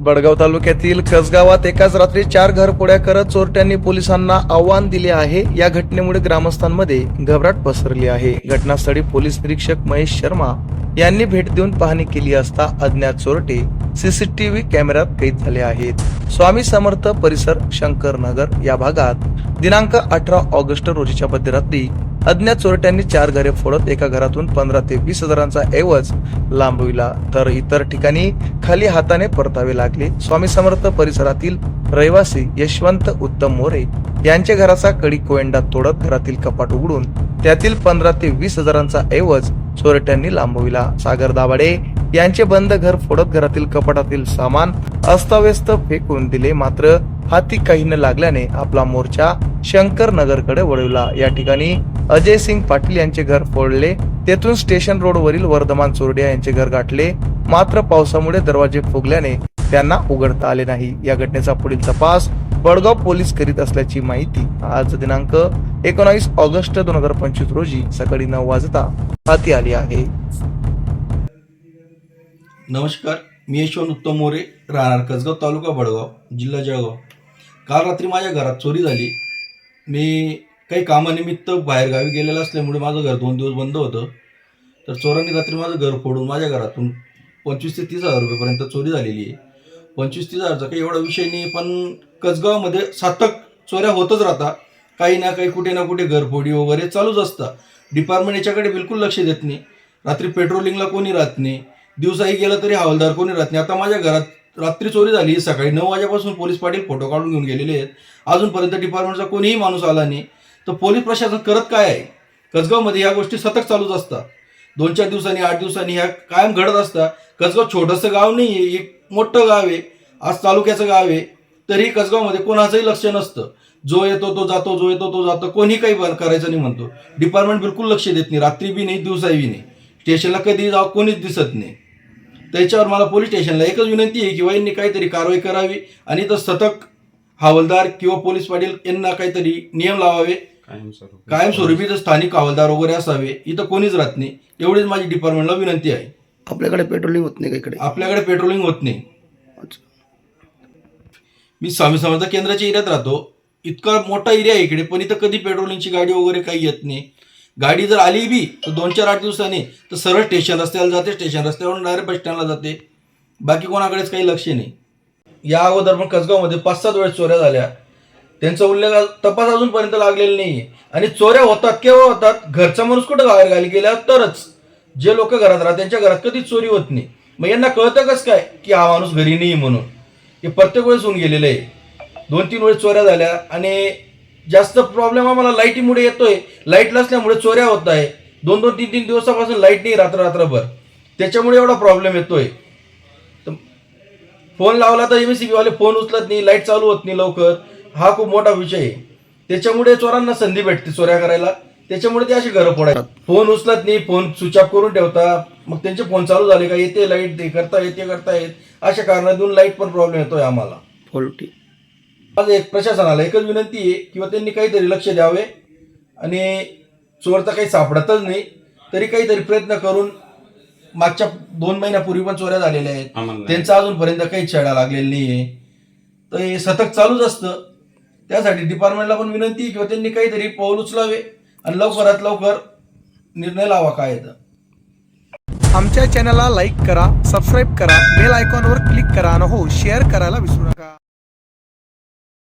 बडगाव तालुक्यातील कसगावात एकाच रात्री चार घरपोड्या करत चोरट्यांनी पोलिसांना आव्हान दिले आहे. या घटनेमुळे ग्रामस्थांमध्ये घबराट पसरली आहे. घटनास्थळी पोलीस निरीक्षक महेश शर्मा यांनी भेट देऊन पाहणी केली असता अज्ञात चोरटे सीसीटीव्ही कॅमेऱ्यात कैद झाले आहेत. स्वामी समर्थ परिसर शंकर नगर या भागात दिनांक अठरा ऑगस्ट रोजीच्या मध्यरात्री अज्ञात चोरट्यांनी चार घरे फोडत एका घरातून पंधरा ते वीस हजारांचा ऐवज लांबविला. तर इतर ठिकाणी खाली हाताने परतावे लागले. स्वामी समर्थ परिसरातील रहिवासी यशवंत उत्तम मोरे यांच्या घराचा कडी कोयंडा तोडत घरातील कपाट उघडून त्यातील पंधरा ते वीस हजारांचा ऐवज चोरट्यांनी लांबविला. सागर दाभाडे यांचे बंद घर फोडत घरातील कपाटातील सामान अस्ताव्यस्त फेकून दिले. मात्र हाती काही न लागल्याने आपला मोर्चा शंकर नगरकडे वळवला. या ठिकाणी अजय सिंग पाटील यांचे घर फोडले. तेथून स्टेशन रोडवरील वर्धमान चोरडिया यांचे घर गाठले. मात्र पावसामुळे दरवाजे फुगल्याने त्यांना उघडता आले नाही. या घटनेचा पुढील तपास बडगाव पोलीस करीत असल्याची माहिती आज दिनांक एकोणावीस ऑगस्ट दोन हजार पंचवीस रोजी सकाळी नऊ वाजता हाती आली आहे. नमस्कार मी यशवंत उत्तम मोरे राहणार कसगाव तालुका बडगाव जिल्हा जळगाव. काल रात्री माझ्या घरात चोरी झाली. मी काही कामानिमित्त बाहेरगावी गेलेलं असल्यामुळे माझं घर दोन दिवस बंद होतं. तर चोरांनी रात्री माझं घर फोडून माझ्या घरातून पंचवीस ते तीस हजार रुपयेपर्यंत चोरी झालेली आहे. पंचवीस तीस हजारचा काही एवढा विषय नाही पण कसगावमध्ये सातक चोऱ्या होतच राहतात. काही ना काही कुठे ना कुठे घरफोडी वगैरे चालूच असतात. डिपार्टमेंट याच्याकडे बिलकुल लक्ष देत नाही. रात्री पेट्रोलिंगला कोणी राहत नाही. दिवसाही गेलं तरी हवालदार कोणी राहत नाही. आता माझ्या घरात रात्री चोरी झाली सकाळी नऊ वाजेपासून पोलीस पाटील फोटो काढून घेऊन गेलेले आहेत. अजूनपर्यंत डिपार्टमेंटचा कोणीही माणूस आला नाही. तर पोलीस प्रशासन करत काय आहे? कसगावमध्ये ह्या गोष्टी सतत चालूच असतात. दोन चार दिवसांनी आठ दिवसांनी ह्या कायम घडत असतात. कसगाव छोटंसं गाव नाही आहे एक मोठं गाव आहे. आज तालुक्याचं गाव आहे. तरी कसगावमध्ये कोणाचंही लक्ष नसतं. जो येतो तो जातो जो येतो तो जातो. कोणी काही बंद करायचं नाही म्हणतो. डिपार्टमेंट बिलकुल लक्ष देत नाही. रात्री बी नाही दिवसाही बी नाही. स्टेशनला कधी जावं कोणीच दिसत नाही. त्याच्यावर मला पोलीस स्टेशनला एकच विनंती आहे की यांनी काहीतरी कारवाई करावी आणि तर सतत हवालदार किंवा पोलीस पाटील यांना काहीतरी नियम लावावे. कायमस्वरूपी. तर स्थानिक हवालदार वगैरे असावे. इथं कोणीच राहत नाही. एवढीच माझी डिपार्टमेंटला विनंती आहे. आपल्याकडे पेट्रोलिंग होत नाही इकडे? आपल्याकडे पेट्रोलिंग होत नाही. मी स्वामी समर्थ केंद्राच्या एरियात राहतो. इतका मोठा एरिया आहे इकडे पण इथं कधी पेट्रोलिंगची गाडी वगैरे काही येत नाही. गाडी जर आली बी तर दोन चार आठ दिवसांनी तर सरळ स्टेशन रस्त्याला जाते स्टेशन रस्त्यावरून डायरेक्ट बस स्टँडला जाते. बाकी कोणाकडेच काही लक्ष नाही. या अगोदर पण कसगावमध्ये पाच सात वेळेस चोऱ्या झाल्या. त्यांचा उल्लेख तपास अजूनपर्यंत लागलेला नाही आणि चोऱ्या होतात केव्हा होतात? घरचा माणूस कुठं बाहेर गाली? गेल्या तरच. जे लोक घरात राहतात त्यांच्या घरात कधीच चोरी होत नाही. मग यांना कळतं कस काय? की हा माणूस घरी नाही म्हणून. हे प्रत्येक वेळेस होऊन गेलेलं आहे. दोन तीन वेळेस चोऱ्या झाल्या आणि जास्त प्रॉब्लेम आम्हाला लाईटीमुळे येतोय. लाइट नसल्यामुळे चोऱ्या होत आहे. दोन दोन तीन तीन दिवसापासून लाइट नाही रात्र रात्रभर. त्याच्यामुळे एवढा प्रॉब्लेम येतोय. फोन लावला तर एम वाले फोन उचलत नाही लाइट चालू होत नाही लवकर. हा खूप मोठा विषय आहे. त्याच्यामुळे चोरांना संधी भेटते चोऱ्या करायला. त्याच्यामुळे ते अशी घरं पडायला फोन उचलत नाही फोन स्विच ऑफ करून ठेवता. मग त्यांचे फोन चालू झाले का? येते लाइट करता येते करता येत. अशा कारणातून लाइट पण प्रॉब्लेम येतोय आम्हाला. माझं एक प्रशासनाला एकच विनंती आहे किंवा त्यांनी काहीतरी लक्ष द्यावे आणि चोर तर काही सापडतच नाही तरी काहीतरी प्रयत्न करून मागच्या दोन महिन्यापूर्वी पण चोऱ्या झालेल्या आहेत. त्यांचा अजूनपर्यंत काही छेडा लागलेला नाहीये. तर हे सतत चालूच असतं. त्यासाठी डिपार्टमेंटला पण विनंती आहे किंवा त्यांनी काहीतरी पाऊल उचलावे आणि लवकरात लवकर निर्णय लावा काय येतं आमच्या चॅनलला लाईक करा सबस्क्राईब करा बेल आयकॉनवर क्लिक करा आणि हो शेअर करायला विसरू नका.